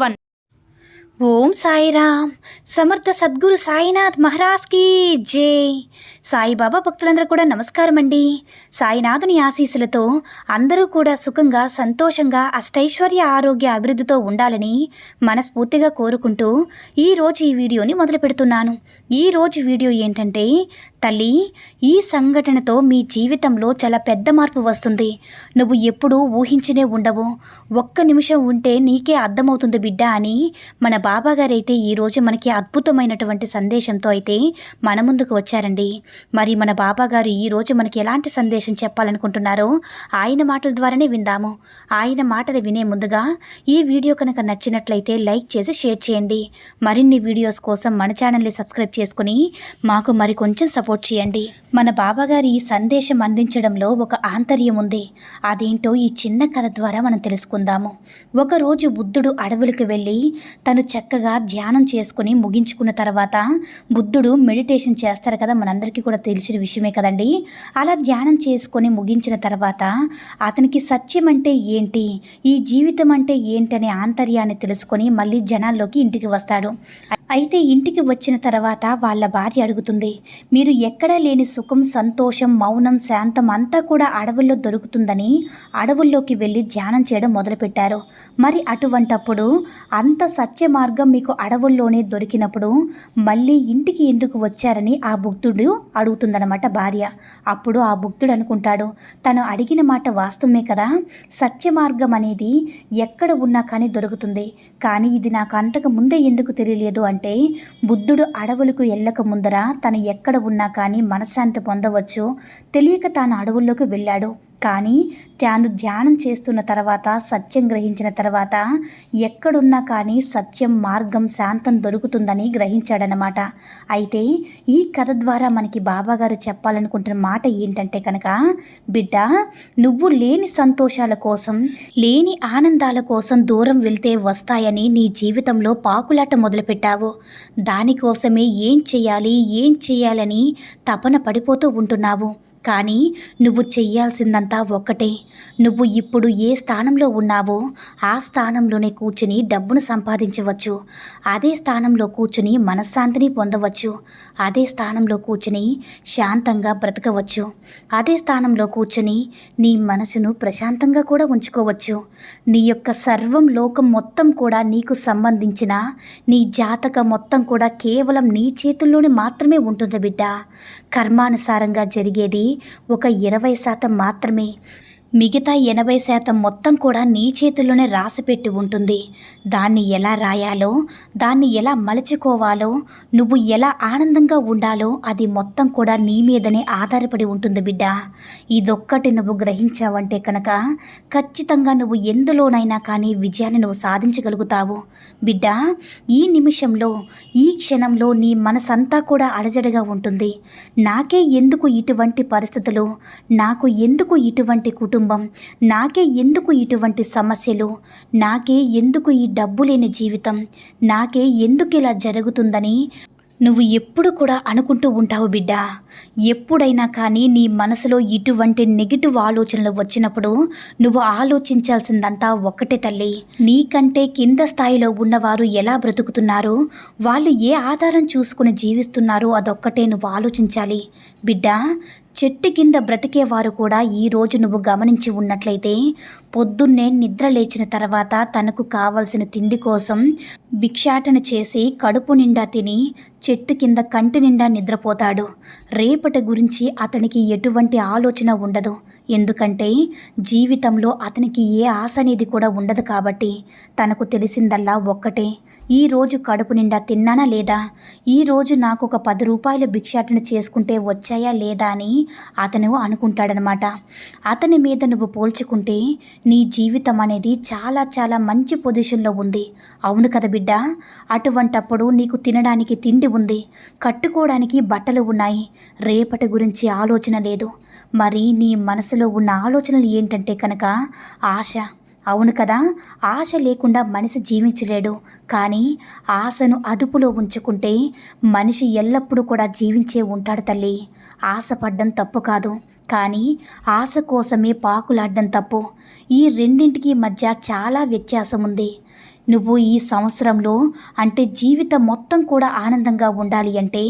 one Om Sairam. సమర్థ సద్గురు సాయినాథ్ మహారాజ్కి జై. సాయిబాబా భక్తులందరూ కూడా నమస్కారం అండి సాయినాథుని ఆశీస్సులతో అందరూ కూడా సుఖంగా సంతోషంగా అష్టైశ్వర్య ఆరోగ్య అభివృద్ధితో ఉండాలని మనస్ఫూర్తిగా కోరుకుంటూ ఈరోజు ఈ వీడియోని మొదలు పెడుతున్నాను. ఈరోజు వీడియో ఏంటంటే తల్లి ఈ సంఘటనతో మీ జీవితంలో చాలా పెద్ద మార్పు వస్తుంది. నువ్వు ఎప్పుడూ ఊహించనే ఉండవు. ఒక్క నిమిషం ఉంటే నీకే అర్థమవుతుంది బిడ్డ అని మన బాబాగారైతే అయితే ఈరోజు మనకి అద్భుతమైనటువంటి సందేశంతో అయితే మన ముందుకు వచ్చారండి. మరి మన బాబాగారు ఈరోజు మనకి ఎలాంటి సందేశం చెప్పాలనుకుంటున్నారో ఆయన మాటల ద్వారానే విందాము. ఆయన మాటలు వినే ముందుగా ఈ వీడియో కనుక నచ్చినట్లయితే లైక్ చేసి షేర్ చేయండి. మరిన్ని వీడియోస్ కోసం మన ఛానల్ని సబ్స్క్రైబ్ చేసుకుని మాకు మరి కొంచెం సపోర్ట్ చేయండి. మన బాబాగారి సందేశం అందించడంలో ఒక ఆంతర్యం ఉంది. అదేంటో ఈ చిన్న కథ ద్వారా మనం తెలుసుకుందాము. ఒకరోజు బుద్ధుడు అడవులకు వెళ్ళి తను చక్కగా ధ్యానం చేసుకుని ముగించుకున్న తర్వాత బుద్ధుడు మెడిటేషన్ చేస్తారు కదా మనందరికీ కూడా తెలిసిన విషయమే కదండి. అలా ధ్యానం చేసుకొని ముగించిన తర్వాత అతనికి సత్యం అంటే ఏంటి? ఈ జీవితం అంటే ఏంటి అనే ఆంతర్యాన్ని తెలుసుకొని మళ్ళీ జనాల్లోకి ఇంటికి వస్తాడు. అయితే ఇంటికి వచ్చిన తర్వాత వాళ్ళ భార్య అడుగుతుంది మీరు ఎక్కడా లేని సుఖం సంతోషం మౌనం శాంతం అంతా కూడా అడవుల్లో దొరుకుతుందని అడవుల్లోకి వెళ్ళి ధ్యానం చేయడం మొదలుపెట్టారు. మరి అటువంటప్పుడు అంత సత్య మార్గం మీకు అడవుల్లోనే దొరికినప్పుడు మళ్ళీ ఇంటికి ఎందుకు వచ్చారని ఆ భుక్తుడు అడుగుతుందనమాట భార్య. అప్పుడు ఆ భుక్తుడు అనుకుంటాడు తను అడిగిన మాట వాస్తవమే కదా. సత్య మార్గం అనేది ఎక్కడ ఉన్నా కానీ దొరుకుతుంది. కానీ ఇది నాకు అంతకు ముందే ఎందుకు తెలియలేదు అంటే బుద్ధుడు అడవులకు వెళ్ళక ముందర తను ఎక్కడ ఉన్నా కానీ మనశ్శాంతి పొందవచ్చు. తెలియక తాను అడవుల్లోకి వెళ్ళాడు. కానీ తాను ధ్యానం చేస్తున్న తర్వాత సత్యం గ్రహించిన తర్వాత ఎక్కడున్నా కానీ సత్యం మార్గం శాంతం దొరుకుతుందని గ్రహించాడనమాట అయితే ఈ కథ ద్వారా మనకి బాబాగారు చెప్పాలనుకుంటున్న మాట ఏంటంటే కనుక బిడ్డ నువ్వు లేని సంతోషాల కోసం లేని ఆనందాల కోసం దూరం వెళ్తే వస్తాయని నీ జీవితంలో పాకులాట మొదలుపెట్టావు. దానికోసమే ఏం చేయాలి ఏం చేయాలని తపన పడిపోతూ ఉంటున్నావు. కానీ నువ్వు చెయ్యాల్సిందంతా ఒక్కటే. నువ్వు ఇప్పుడు ఏ స్థానంలో ఉన్నావో ఆ స్థానంలోనే కూర్చుని డబ్బును సంపాదించవచ్చు. అదే స్థానంలో కూర్చుని మనశ్శాంతిని పొందవచ్చు. అదే స్థానంలో కూర్చుని శాంతంగా బ్రతకవచ్చు. అదే స్థానంలో కూర్చుని నీ మనసును ప్రశాంతంగా కూడా ఉంచుకోవచ్చు. నీ యొక్క సర్వం లోకం మొత్తం కూడా నీకు సంబంధించిన నీ జాతక మొత్తం కూడా కేవలం నీ చేతుల్లోనే మాత్రమే ఉంటుంది బిడ్డ. కర్మానుసారంగా జరిగేది ఒక ఇరవై శాతం మాత్రమే. మిగతా ఎనభై శాతం మొత్తం కూడా నీ చేతుల్లోనే రాసిపెట్టి ఉంటుంది. దాన్ని ఎలా రాయాలో దాన్ని ఎలా మలుచుకోవాలో నువ్వు ఎలా ఆనందంగా ఉండాలో అది మొత్తం కూడా నీ మీదనే ఆధారపడి ఉంటుంది బిడ్డ. ఇదొక్కటి నువ్వు గ్రహించావంటే కనుక ఖచ్చితంగా నువ్వు ఎందులోనైనా కానీ విజయాన్ని నువ్వు సాధించగలుగుతావు. బిడ్డ ఈ నిమిషంలో ఈ క్షణంలో నీ మనసంతా కూడా అడజడిగా ఉంటుంది. నాకే ఎందుకు ఇటువంటి పరిస్థితులు? నాకు ఎందుకు ఇటువంటి కుటుంబం కుటుంబం. నాకే ఎందుకు ఇటువంటి సమస్యలు? నాకే ఎందుకు ఈ డబ్బు లేని జీవితం? నాకే ఎందుకు ఇలా జరుగుతుందని నువ్వు ఎప్పుడు కూడా అనుకుంటూ ఉంటావు బిడ్డ. ఎప్పుడైనా కానీ నీ మనసులో ఇటువంటి నెగిటివ్ ఆలోచనలు వచ్చినప్పుడు నువ్వు ఆలోచించాల్సిందంతా ఒక్కటే తల్లి. నీకంటే కింద స్థాయిలో ఉన్నవారు ఎలా బ్రతుకుతున్నారో? వాళ్ళు ఏ ఆధారం చూసుకుని జీవిస్తున్నారో అదొక్కటే నువ్వు ఆలోచించాలి. బిడ్డ చెట్టు కింద బ్రతికేవారు కూడా ఈ రోజు నువ్వు గమనించి ఉన్నట్లయితే పొద్దున్నే నిద్ర లేచిన తర్వాత తనకు కావలసిన తిండి కోసం భిక్షాటన చేసి కడుపు నిండా తిని చెట్టు కింద కంటి నిండా నిద్రపోతాడు. రేపటి గురించి అతనికి ఎటువంటి ఆలోచన ఉండదు. ఎందుకంటే జీవితంలో అతనికి ఏ ఆశ అనేది కూడా ఉండదు కాబట్టి తనకు తెలిసిందల్లా ఒక్కటే. ఈరోజు కడుపు నిండా తిన్నానా లేదా? ఈ రోజు నాకు ఒక పది రూపాయల భిక్షాటన చేసుకుంటే వచ్చాయా లేదా అని అతను అనుకుంటాడనమాట. అతని మీద నువ్వు పోల్చుకుంటే నీ జీవితం అనేది చాలా చాలా మంచి పొజిషన్లో ఉంది. అవును కదా బిడ్డ? అటువంటప్పుడు నీకు తినడానికి తిండి ఉంది. కట్టుకోవడానికి బట్టలు ఉన్నాయి. రేపటి గురించి ఆలోచన లేదు. మరి నీ మనసు మనసులో ఉన్న ఆలోచనలు ఏంటంటే కనుక ఆశ. అవును కదా ఆశ లేకుండా మనిషి జీవించలేడు. కానీ ఆశను అదుపులో ఉంచుకుంటే మనిషి ఎల్లప్పుడూ కూడా జీవించే ఉంటాడు తల్లి. ఆశపడ్డం తప్పు కాదు. కానీ ఆశ కోసమే పాకులాడడం తప్పు. ఈ రెండింటికి మధ్య చాలా వ్యత్యాసం ఉంది నువ్వు ఈ సంవత్సరంలో అంటే జీవితం మొత్తం కూడా ఆనందంగా ఉండాలి అంటే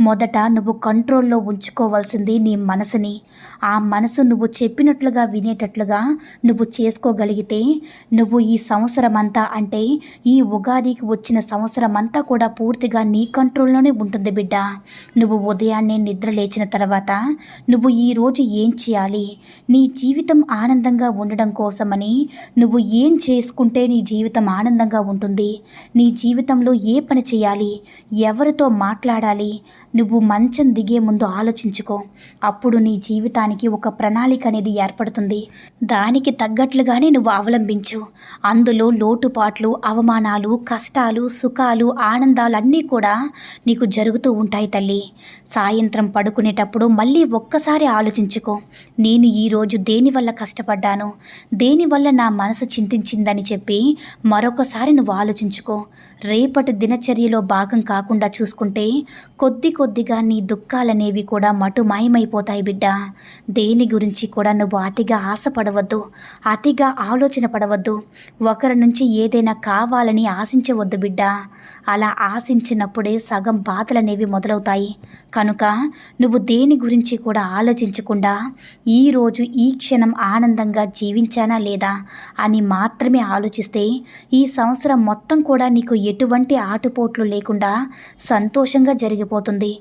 మొదట నువ్వు కంట్రోల్లో ఉంచుకోవాల్సింది నీ మనసుని. ఆ మనసు నువ్వు చెప్పినట్లుగా వినేటట్లుగా నువ్వు చేసుకోగలిగితే నువ్వు ఈ సంవత్సరం అంతా అంటే ఈ ఉగాదికి వచ్చిన సంవత్సరం అంతా కూడా పూర్తిగా నీ కంట్రోల్లోనే ఉంటుంది బిడ్డ. నువ్వు ఉదయాన్నే నిద్ర లేచిన తర్వాత నువ్వు ఈరోజు ఏం చేయాలి? నీ జీవితం ఆనందంగా ఉండడం కోసమని నువ్వు ఏం చేసుకుంటే నీ జీవితం ఆనందం ఆనందంగా ఉంటుంది. నీ జీవితంలో ఏ పని చేయాలి? ఎవరితో మాట్లాడాలి? నువ్వు మంచం దిగే ముందు ఆలోచించుకో. అప్పుడు నీ జీవితానికి ఒక ప్రణాళిక అనేది ఏర్పడుతుంది. దానికి తగ్గట్లుగానే నువ్వు అవలంబించు. అందులో లోటుపాట్లు అవమానాలు కష్టాలు సుఖాలు ఆనందాలు అన్నీ కూడా నీకు జరుగుతూ ఉంటాయి తల్లి. సాయంత్రం పడుకునేటప్పుడు మళ్ళీ ఒక్కసారి ఆలోచించుకో. నేను ఈరోజు దేనివల్ల కష్టపడ్డాను? దేనివల్ల నా మనసు చింతించిందని చెప్పి మరొక ఒక్కసారి నువ్వు ఆలోచించుకో. రేపటి దినచర్యలో భాగం కాకుండా చూసుకుంటే కొద్ది కొద్దిగా నీ దుఃఖాలనేవి కూడా మటుమాయమైపోతాయి బిడ్డ. దేని గురించి కూడా నువ్వు అతిగా ఆశపడవద్దు. అతిగా ఆలోచన పడవద్దు. ఒకరి నుంచి ఏదైనా కావాలని ఆశించవద్దు బిడ్డ. అలా ఆశించినప్పుడే సగం బాధలనేవి మొదలవుతాయి. కనుక నువ్వు దేని గురించి కూడా ఆలోచించకుండా ఈరోజు ఈ క్షణం ఆనందంగా జీవించానా లేదా అని మాత్రమే ఆలోచిస్తే ఈ సంవత్సరం మొత్తం కూడా నీకు ఎటువంటి ఆటుపోట్లు లేకుండా సంతోషంగా జరిగిపోతుంది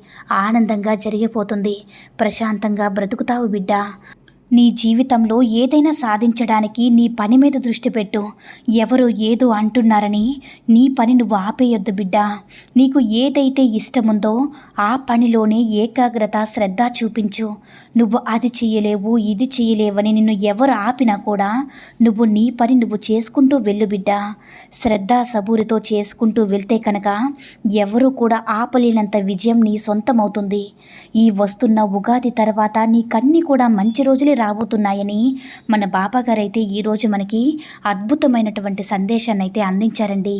ఆనందంగా జరిగిపోతుంది. ప్రశాంతంగా బ్రతుకుతావు బిడ్డ. నీ జీవితంలో ఏదైనా సాధించడానికి నీ పని మీద దృష్టి పెట్టు. ఎవరు ఏదో అంటున్నారని నీ పని నువ్వు ఆపేయొద్దు బిడ్డ. నీకు ఏదైతే ఇష్టముందో ఆ పనిలోనే ఏకాగ్రత శ్రద్ధ చూపించు. నువ్వు అది చేయలేవు ఇది చేయలేవని నిన్ను ఎవరు ఆపినా కూడా నువ్వు నీ పని నువ్వు చేసుకుంటూ వెళ్ళు బిడ్డ. శ్రద్ధ సబూరితో చేసుకుంటూ వెళ్తే కనుక ఎవరు కూడా ఆపలేనంత విజయం నీ సొంతమవుతుంది. ఈ వస్తున్న ఉగాది తర్వాత నీకన్నీ కూడా మంచి రోజులే రాబోతున్నాయని మన బాబాగారు అయితే ఈరోజు మనకి అద్భుతమైనటువంటి సందేశాన్ని అయితే అందించారండి.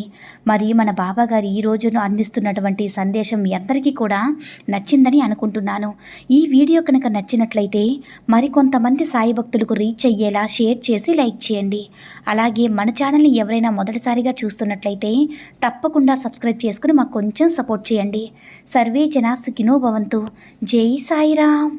మరి మన బాబాగారు ఈ రోజును అందిస్తున్నటువంటి సందేశం మీ అందరికీ కూడా నచ్చిందని అనుకుంటున్నాను. ఈ వీడియో కనుక నచ్చినట్లయితే మరికొంతమంది సాయి భక్తులకు రీచ్ అయ్యేలా షేర్ చేసి లైక్ చేయండి. అలాగే మన ఛానల్ని ఎవరైనా మొదటిసారిగా చూస్తున్నట్లయితే తప్పకుండా సబ్స్క్రైబ్ చేసుకుని మాకు కొంచెం సపోర్ట్ చేయండి. సర్వే జనా సుఖినో భవంతు. జై సాయిరామ్.